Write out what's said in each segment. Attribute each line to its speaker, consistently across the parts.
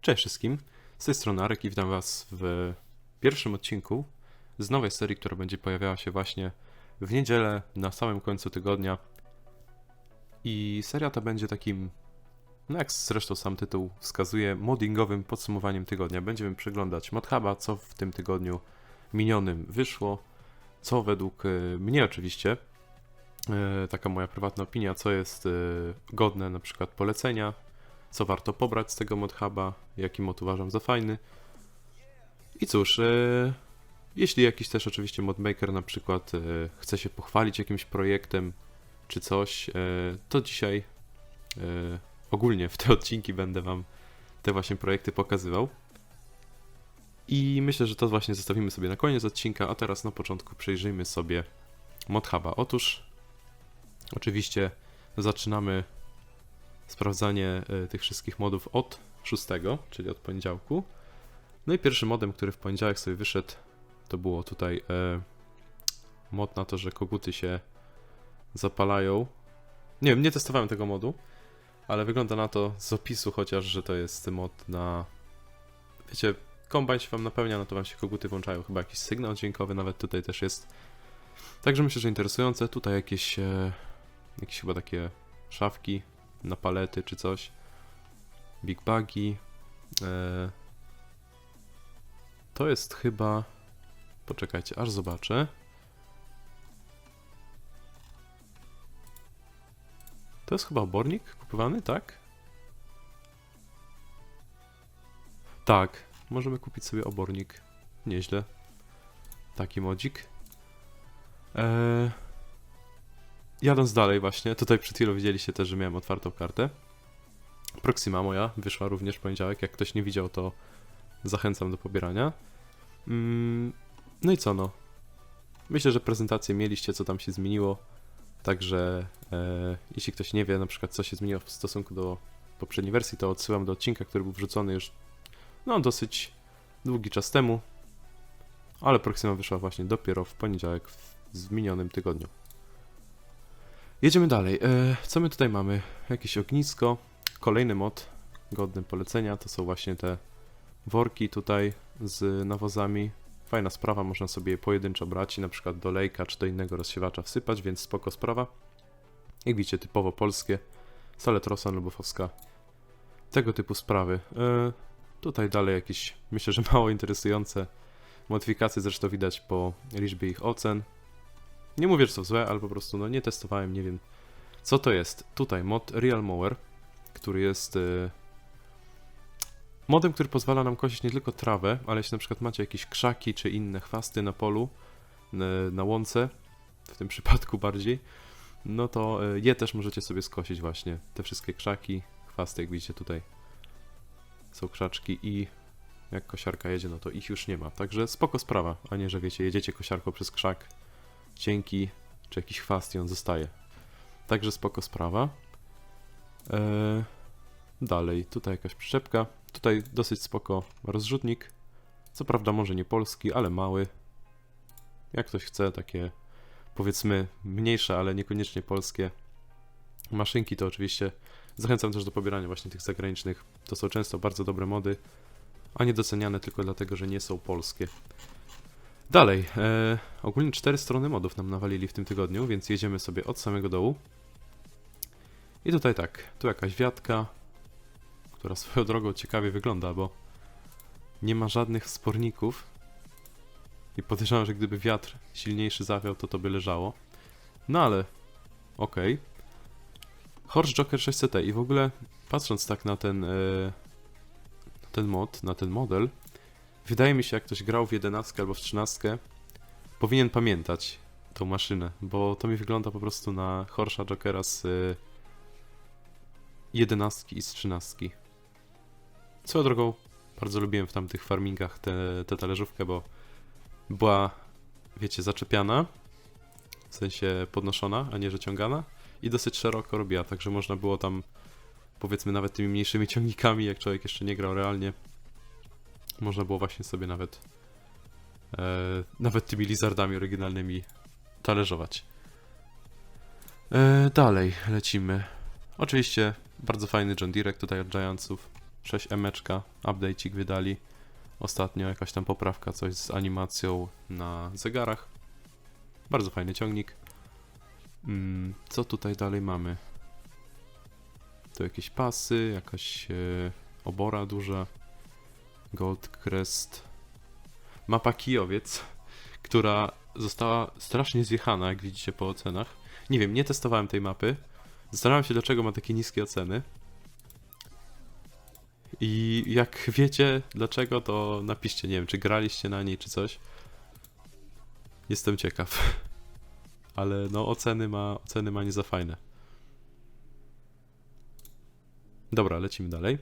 Speaker 1: Cześć wszystkim, z tej strony Arek i witam was w pierwszym odcinku z nowej serii, która będzie pojawiała się właśnie w niedzielę na samym końcu tygodnia. I seria ta będzie takim, no jak zresztą sam tytuł wskazuje, moddingowym podsumowaniem tygodnia. Będziemy przeglądać ModHuba, co w tym tygodniu minionym wyszło, co według e, mnie oczywiście, e, taka moja prywatna opinia, co jest e, godne na przykład polecenia, co warto pobrać z tego modhuba, jaki mod uważam za fajny. I cóż, e, jeśli jakiś też oczywiście modmaker na przykład e, chce się pochwalić jakimś projektem czy coś, e, to dzisiaj ogólnie w te odcinki będę wam te właśnie projekty pokazywał. I myślę, że to właśnie zostawimy sobie na koniec odcinka, a teraz na początku przejrzyjmy sobie modhuba. Otóż oczywiście zaczynamy sprawdzanie e, tych wszystkich modów od 6, czyli od poniedziałku. No i pierwszym modem, który w poniedziałek sobie wyszedł, to było tutaj e, mod na to, że koguty się zapalają. Nie wiem, nie testowałem tego modu, ale wygląda na to z opisu chociaż, że to jest mod na... Wiecie, kombajn się wam napełnia, no to wam się koguty włączają, chyba jakiś sygnał dźwiękowy nawet tutaj też jest. Także myślę, że interesujące. Tutaj jakieś, e, jakieś chyba takie szafki na palety czy coś. Big Buggy. E, to jest chyba. Poczekajcie, aż zobaczę. To jest chyba obornik kupowany, tak? Tak, możemy kupić sobie obornik. Nieźle. Taki modzik. Eee, jadąc dalej właśnie, tutaj przed chwilą widzieliście też, że miałem otwartą kartę. Proxima moja wyszła również w poniedziałek, jak ktoś nie widział, to zachęcam do pobierania. Mm, no i co no? Myślę, że prezentację mieliście, co tam się zmieniło. Także e, jeśli ktoś nie wie na przykład, co się zmieniło w stosunku do poprzedniej wersji, to odsyłam do odcinka, który był wrzucony już no dosyć długi czas temu. Ale Proxima wyszła właśnie dopiero w poniedziałek w minionym tygodniu. Jedziemy dalej. E, co my tutaj mamy? Jakieś ognisko. Kolejny mod godny polecenia to są właśnie te worki tutaj z nawozami. Fajna sprawa, można sobie je pojedynczo brać i na przykład do lejka czy do innego rozsiewacza wsypać, więc spoko sprawa. Jak widzicie, typowo polskie. Saletrosa lubofowska. Tego typu sprawy. E, tutaj dalej jakieś, myślę, że mało interesujące modyfikacje, zresztą widać po liczbie ich ocen. Nie mówię, że są złe, ale po prostu no, nie testowałem, nie wiem co to jest. Tutaj mod Real Mower, który jest y, modem, który pozwala nam kosić nie tylko trawę, ale jeśli na przykład macie jakieś krzaki czy inne chwasty na polu, na, na łące, w tym przypadku bardziej, no to y, je też możecie sobie skosić właśnie. Te wszystkie krzaki, chwasty, jak widzicie tutaj są krzaczki i jak kosiarka jedzie, no to ich już nie ma. Także spoko sprawa, a nie, że wiecie, jedziecie kosiarką przez krzak, cienki czy jakiś chwast i on zostaje. Także spoko sprawa. Eee, dalej, tutaj jakaś przyczepka. Tutaj dosyć spoko rozrzutnik. Co prawda może nie polski, ale mały. Jak ktoś chce, takie powiedzmy mniejsze, ale niekoniecznie polskie maszynki, to oczywiście zachęcam też do pobierania właśnie tych zagranicznych. To są często bardzo dobre mody, a niedoceniane tylko dlatego, że nie są polskie. Dalej, e, ogólnie cztery strony modów nam nawalili w tym tygodniu, więc jedziemy sobie od samego dołu. I tutaj tak, tu jakaś wiatka, która swoją drogą ciekawie wygląda, bo nie ma żadnych sporników. I podejrzewam, że gdyby wiatr silniejszy zawiał, to to by leżało. No ale, okej. Horse Joker 6CT i w ogóle patrząc tak na ten, e, ten mod, na ten model, wydaje mi się, jak ktoś grał w 11 albo w 13, powinien pamiętać tą maszynę, bo to mi wygląda po prostu na Horsea Jokera z y, 11 i z 13. Swoją drogą, bardzo lubiłem w tamtych farmingach tę talerzówkę, bo była, wiecie, zaczepiana, w sensie podnoszona, a nie że i dosyć szeroko robiła, także można było tam, powiedzmy, nawet tymi mniejszymi ciągnikami, jak człowiek jeszcze nie grał realnie, można było właśnie sobie nawet e, nawet tymi lizardami oryginalnymi talerzować. E, dalej lecimy. Oczywiście bardzo fajny John Deere tutaj od Giantsów. 6 emeczka, update'ik wydali. Ostatnio jakaś tam poprawka, coś z animacją na zegarach. Bardzo fajny ciągnik. Mm, co tutaj dalej mamy? To jakieś pasy, jakaś e, obora duża. Gold Crest. Mapa Kijowiec, która została strasznie zjechana, jak widzicie po ocenach. Nie wiem, nie testowałem tej mapy. Zastanawiam się, dlaczego ma takie niskie oceny. I jak wiecie dlaczego, to napiszcie, nie wiem, czy graliście na niej, czy coś. Jestem ciekaw. Ale no, oceny ma, oceny ma nie za fajne. Dobra, lecimy dalej.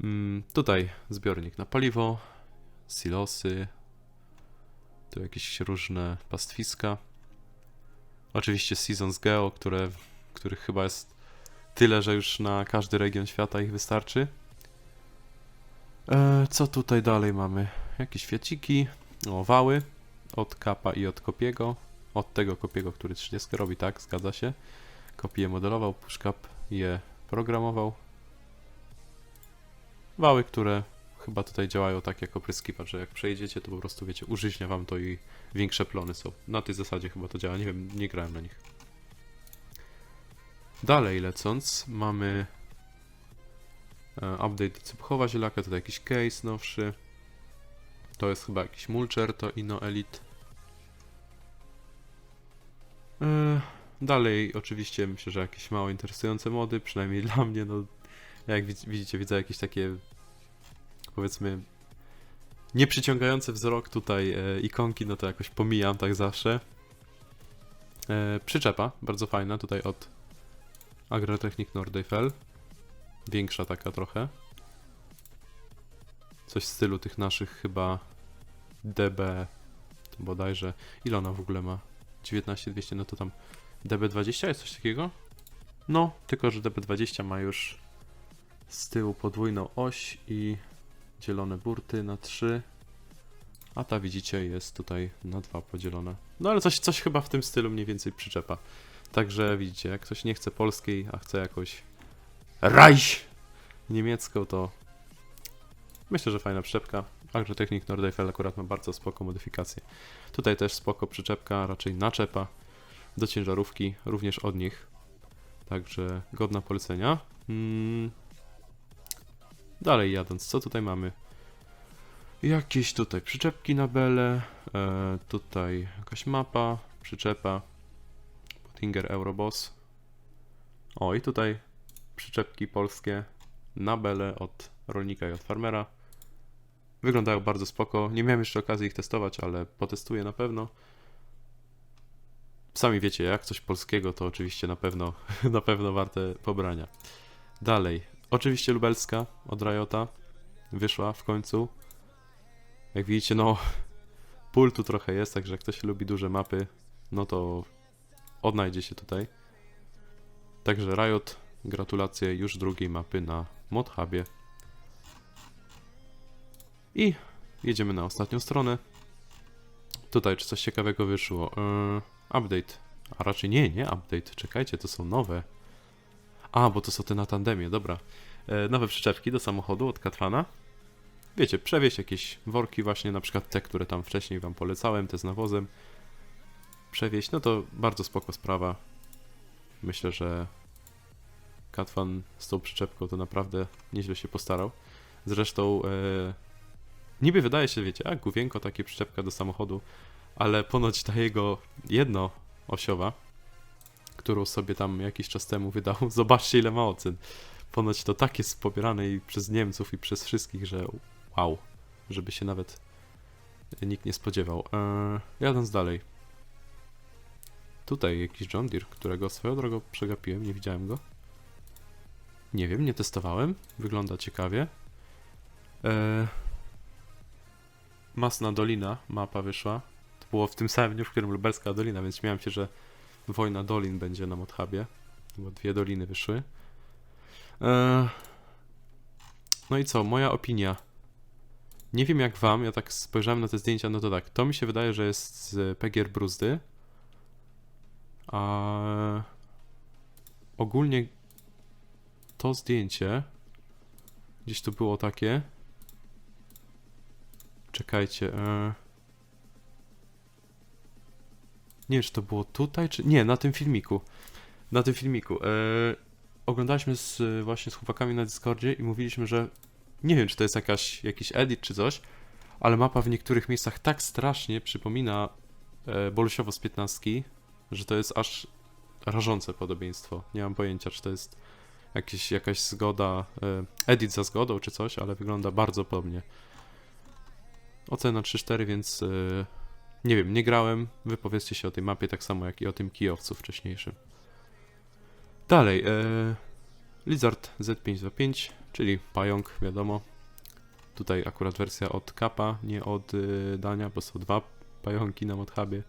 Speaker 1: Mm, tutaj zbiornik na paliwo, silosy, tu jakieś różne pastwiska. Oczywiście Seasons Geo, które, których chyba jest tyle, że już na każdy region świata ich wystarczy. E, co tutaj dalej mamy? Jakieś fiaciki, o, wały od Kapa i od Kopiego. Od tego Kopiego, który 30 robi, tak, zgadza się. Kopi je modelował, Pushkap je programował. Wały, które chyba tutaj działają tak jak opryskiwacz, że jak przejdziecie, to po prostu wiecie, użyźnia wam to i większe plony są. Na tej zasadzie chyba to działa, nie wiem, nie grałem na nich. Dalej lecąc, mamy e, update Cypchowa zielaka, tutaj jakiś case nowszy. To jest chyba jakiś mulcher, to Ino Elite. E, Dalej oczywiście myślę, że jakieś mało interesujące mody, przynajmniej dla mnie, no jak widz- widzicie, widzę jakieś takie powiedzmy nieprzyciągające wzrok tutaj e, ikonki, no to jakoś pomijam tak zawsze. E, przyczepa, bardzo fajna, tutaj od Agrotechnik Nordeiffel. Większa taka trochę. Coś w stylu tych naszych chyba DB bodajże. Ile ona w ogóle ma? 19200, no to tam DB20 jest coś takiego? No, tylko że DB20 ma już z tyłu podwójną oś i dzielone burty na 3. A ta widzicie jest tutaj na 2 podzielona. No ale coś, coś chyba w tym stylu mniej więcej przyczepa. Także widzicie, jak ktoś nie chce polskiej, a chce jakąś Reich niemiecką, to myślę, że fajna przyczepka. Agrotechnik Nordeiffel akurat ma bardzo spoko modyfikacje. Tutaj też spoko przyczepka, raczej naczepa do ciężarówki, również od nich. Także godna polecenia. Mm. Dalej jadąc, co tutaj mamy? Jakieś tutaj przyczepki na bele, e, tutaj jakaś mapa, przyczepa, Pottinger Euroboss. O i tutaj przyczepki polskie na bele od rolnika i od farmera. Wyglądają bardzo spoko. Nie miałem jeszcze okazji ich testować, ale potestuję na pewno. Sami wiecie, jak coś polskiego, to oczywiście na pewno, na pewno warte pobrania. Dalej, oczywiście lubelska od Riota wyszła w końcu. Jak widzicie, no pól tu trochę jest, także jak ktoś lubi duże mapy, no to odnajdzie się tutaj. Także Riot, gratulacje już drugiej mapy na ModHubie. I jedziemy na ostatnią stronę. Tutaj, czy coś ciekawego wyszło? Yy, update. A raczej nie, nie update. Czekajcie, to są nowe. A, bo to są te na tandemie, dobra. E, nowe przyczepki do samochodu od Katfana. Wiecie, przewieźć jakieś worki właśnie, na przykład te, które tam wcześniej wam polecałem, te z nawozem. Przewieźć, no to bardzo spoko sprawa. Myślę, że Katfan z tą przyczepką to naprawdę nieźle się postarał. Zresztą e, niby wydaje się, wiecie, a główienko takie przyczepka do samochodu, ale ponoć ta jego jednoosiowa, którą sobie tam jakiś czas temu wydał, zobaczcie ile ma ocen. Ponoć to tak jest pobierane i przez Niemców i przez wszystkich, że wow, żeby się nawet nikt nie spodziewał. Eee, jadąc dalej. Tutaj jakiś John Deere, którego swoją drogą przegapiłem, nie widziałem go. Nie wiem, nie testowałem. Wygląda ciekawie. Eee, Masna Dolina, mapa wyszła. To było w tym samym dniu, w którym Lubelska Dolina, więc śmiałem się, że Wojna Dolin będzie na Modhubie, bo dwie doliny wyszły. Eee, no i co, moja opinia. Nie wiem jak wam, ja tak spojrzałem na te zdjęcia, no to tak, to mi się wydaje, że jest z Pegier Bruzdy. A ogólnie to zdjęcie Gdzieś tu było takie. Czekajcie. E... Nie wiem, czy to było tutaj, czy... Nie, na tym filmiku. Na tym filmiku. E... Oglądaliśmy z, właśnie z chłopakami na Discordzie i mówiliśmy, że nie wiem, czy to jest jakaś, jakiś edit czy coś, ale mapa w niektórych miejscach tak strasznie przypomina e, Bolusiowo z 15, że to jest aż rażące podobieństwo. Nie mam pojęcia, czy to jest jakiś, jakaś zgoda, e, edit za zgodą czy coś, ale wygląda bardzo podobnie. Ocena 3-4, więc e, nie wiem, nie grałem. Wypowiedzcie się o tej mapie tak samo jak i o tym kijowcu wcześniejszym. Dalej, e, Lizard Z525, czyli pająk, wiadomo. Tutaj akurat wersja od Kappa, nie od y, Dania, bo są dwa pająki na Modhubie.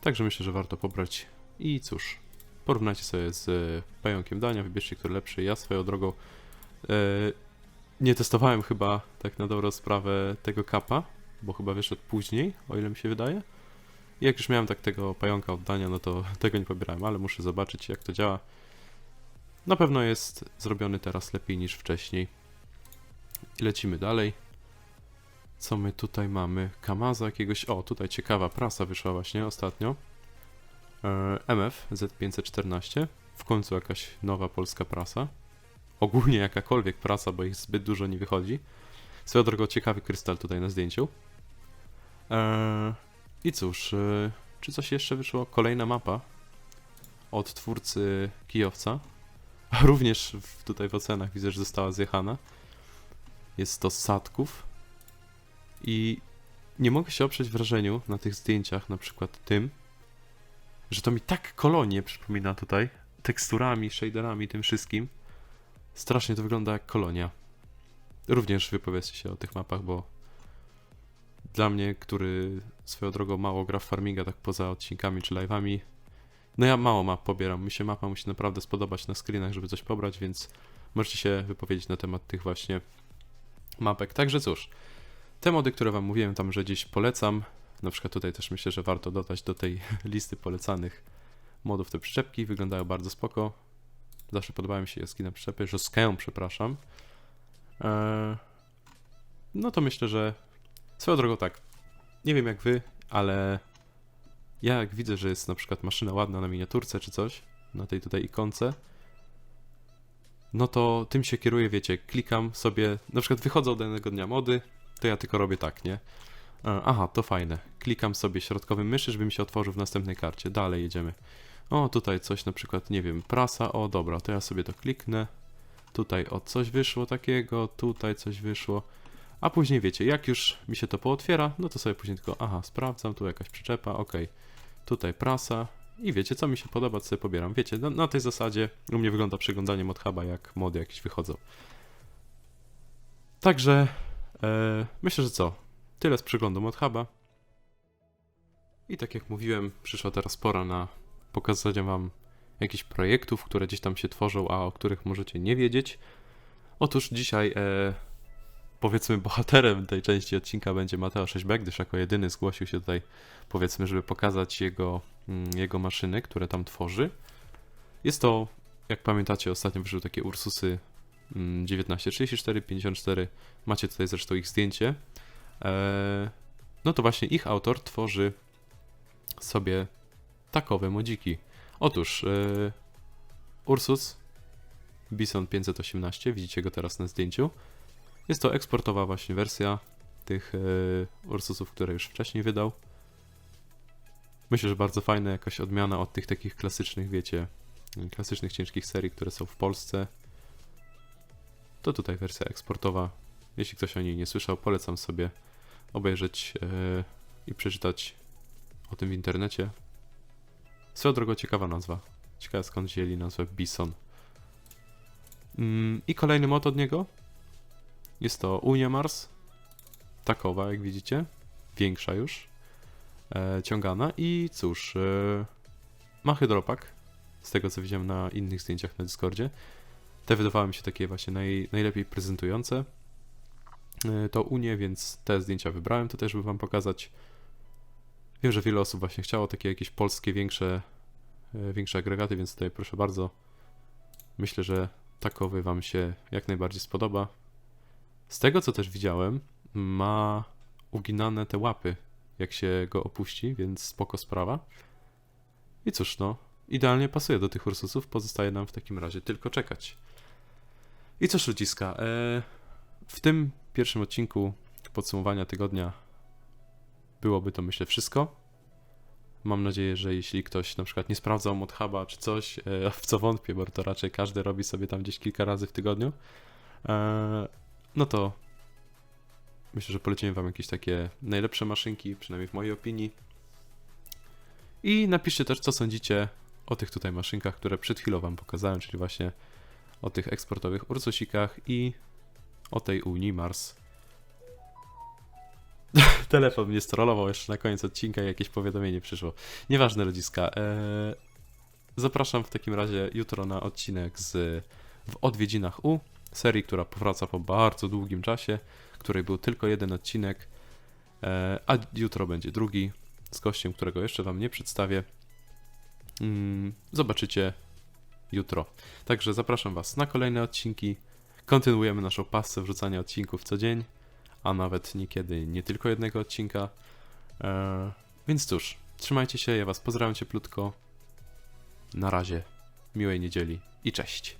Speaker 1: Także myślę, że warto pobrać. I cóż, porównajcie sobie z y, pająkiem Dania, wybierzcie, który lepszy. Ja swoją drogą y, nie testowałem chyba tak na dobrą sprawę tego Kappa, bo chyba wyszedł później, o ile mi się wydaje. I jak już miałem tak tego pająka od Dania, no to tego nie pobierałem, ale muszę zobaczyć jak to działa. Na pewno jest zrobiony teraz lepiej niż wcześniej. I lecimy dalej. Co my tutaj mamy? Kamaza jakiegoś. O, tutaj ciekawa prasa wyszła właśnie ostatnio. E, MF Z514. W końcu jakaś nowa polska prasa. Ogólnie jakakolwiek prasa, bo ich zbyt dużo nie wychodzi. Swoją drogą ciekawy krystal tutaj na zdjęciu. E, I cóż, e, czy coś jeszcze wyszło? Kolejna mapa od twórcy Kijowca. Również w, tutaj w ocenach widzę, że została zjechana. Jest to Sadków. I nie mogę się oprzeć wrażeniu na tych zdjęciach, na przykład tym, że to mi tak kolonię przypomina tutaj. Teksturami, shaderami, tym wszystkim. Strasznie to wygląda jak kolonia. Również wypowiedzcie się o tych mapach, bo dla mnie, który swoją drogą mało gra w farminga, tak poza odcinkami czy live'ami, no ja mało map pobieram. Mi się mapa musi naprawdę spodobać na screenach, żeby coś pobrać, więc możecie się wypowiedzieć na temat tych właśnie mapek. Także cóż, te mody, które Wam mówiłem tam, że gdzieś polecam, na przykład tutaj też myślę, że warto dodać do tej listy polecanych modów te przyczepki, wyglądają bardzo spoko. Zawsze podobają mi się jaski na przyczepy, żoskę, przepraszam. Eee, no to myślę, że swoją drogą tak, nie wiem jak Wy, ale ja jak widzę, że jest na przykład maszyna ładna na miniaturce czy coś, na tej tutaj ikonce, no to tym się kieruję, wiecie, klikam sobie, na przykład wychodzą danego dnia mody, to ja tylko robię tak, nie? E, Aha, to fajne. Klikam sobie środkowym myszy, żeby mi się otworzył w następnej karcie. Dalej jedziemy. O, tutaj coś na przykład, nie wiem, prasa. O, dobra, to ja sobie to kliknę. Tutaj o coś wyszło takiego, tutaj coś wyszło. A później wiecie, jak już mi się to pootwiera, no to sobie później tylko, aha, sprawdzam, tu jakaś przyczepa, ok. Tutaj prasa, i wiecie, co mi się podoba, co sobie pobieram. Wiecie, na, na tej zasadzie u mnie wygląda przeglądanie modhuba, jak mody jakieś wychodzą. Także e, myślę, że co? Tyle z przeglądu modhuba. I tak jak mówiłem, przyszła teraz pora na pokazanie wam jakichś projektów, które gdzieś tam się tworzą, a o których możecie nie wiedzieć. Otóż dzisiaj e, powiedzmy bohaterem tej części odcinka będzie Mateo 6 gdyż jako jedyny zgłosił się tutaj powiedzmy, żeby pokazać jego, mm, jego maszyny, które tam tworzy. Jest to, jak pamiętacie, ostatnio wyszły takie Ursusy 1934, 54. Macie tutaj zresztą ich zdjęcie. E, no to właśnie ich autor tworzy sobie takowe modziki. Otóż e, Ursus Bison 518, widzicie go teraz na zdjęciu. Jest to eksportowa właśnie wersja tych e, Ursusów, które już wcześniej wydał. Myślę, że bardzo fajna jakaś odmiana od tych takich klasycznych, wiecie, klasycznych ciężkich serii, które są w Polsce. To tutaj wersja eksportowa. Jeśli ktoś o niej nie słyszał, polecam sobie obejrzeć yy, i przeczytać o tym w internecie. Swoją drogą ciekawa nazwa. Ciekawe skąd wzięli nazwę Bison. Mm, I kolejny mod od niego. Jest to Unia Mars. Takowa, jak widzicie. Większa już e, ciągana i cóż, e, ma hydropak, z tego co widziałem na innych zdjęciach na Discordzie. Te wydawały mi się takie właśnie naj, najlepiej prezentujące e, to Unię, więc te zdjęcia wybrałem też, żeby wam pokazać. Wiem, że wiele osób właśnie chciało takie jakieś polskie większe, e, większe agregaty, więc tutaj proszę bardzo. Myślę, że takowy Wam się jak najbardziej spodoba. Z tego co też widziałem, ma uginane te łapy, jak się go opuści, więc spoko sprawa. I cóż, no, idealnie pasuje do tych Ursusów. Pozostaje nam w takim razie tylko czekać. I cóż, ludziska, e, w tym pierwszym odcinku podsumowania tygodnia byłoby to myślę wszystko. Mam nadzieję, że jeśli ktoś na przykład nie sprawdzał ModHuba czy coś, e, w co wątpię, bo to raczej każdy robi sobie tam gdzieś kilka razy w tygodniu, e, no to myślę, że polecimy wam jakieś takie najlepsze maszynki, przynajmniej w mojej opinii. I napiszcie też, co sądzicie o tych tutaj maszynkach, które przed chwilą wam pokazałem, czyli właśnie o tych eksportowych Ursusikach i o tej Unii Mars. Telefon mnie strollował jeszcze na koniec odcinka i jakieś powiadomienie przyszło. Nieważne, ludziska. Eee, zapraszam w takim razie jutro na odcinek z w odwiedzinach U, serii, która powraca po bardzo długim czasie, której był tylko jeden odcinek, eee, a jutro będzie drugi z gościem, którego jeszcze wam nie przedstawię. Mm, zobaczycie jutro. Także zapraszam was na kolejne odcinki. Kontynuujemy naszą pasę wrzucania odcinków co dzień a nawet niekiedy nie tylko jednego odcinka. Eee, więc cóż, trzymajcie się, ja Was pozdrawiam cieplutko. Na razie, miłej niedzieli i cześć.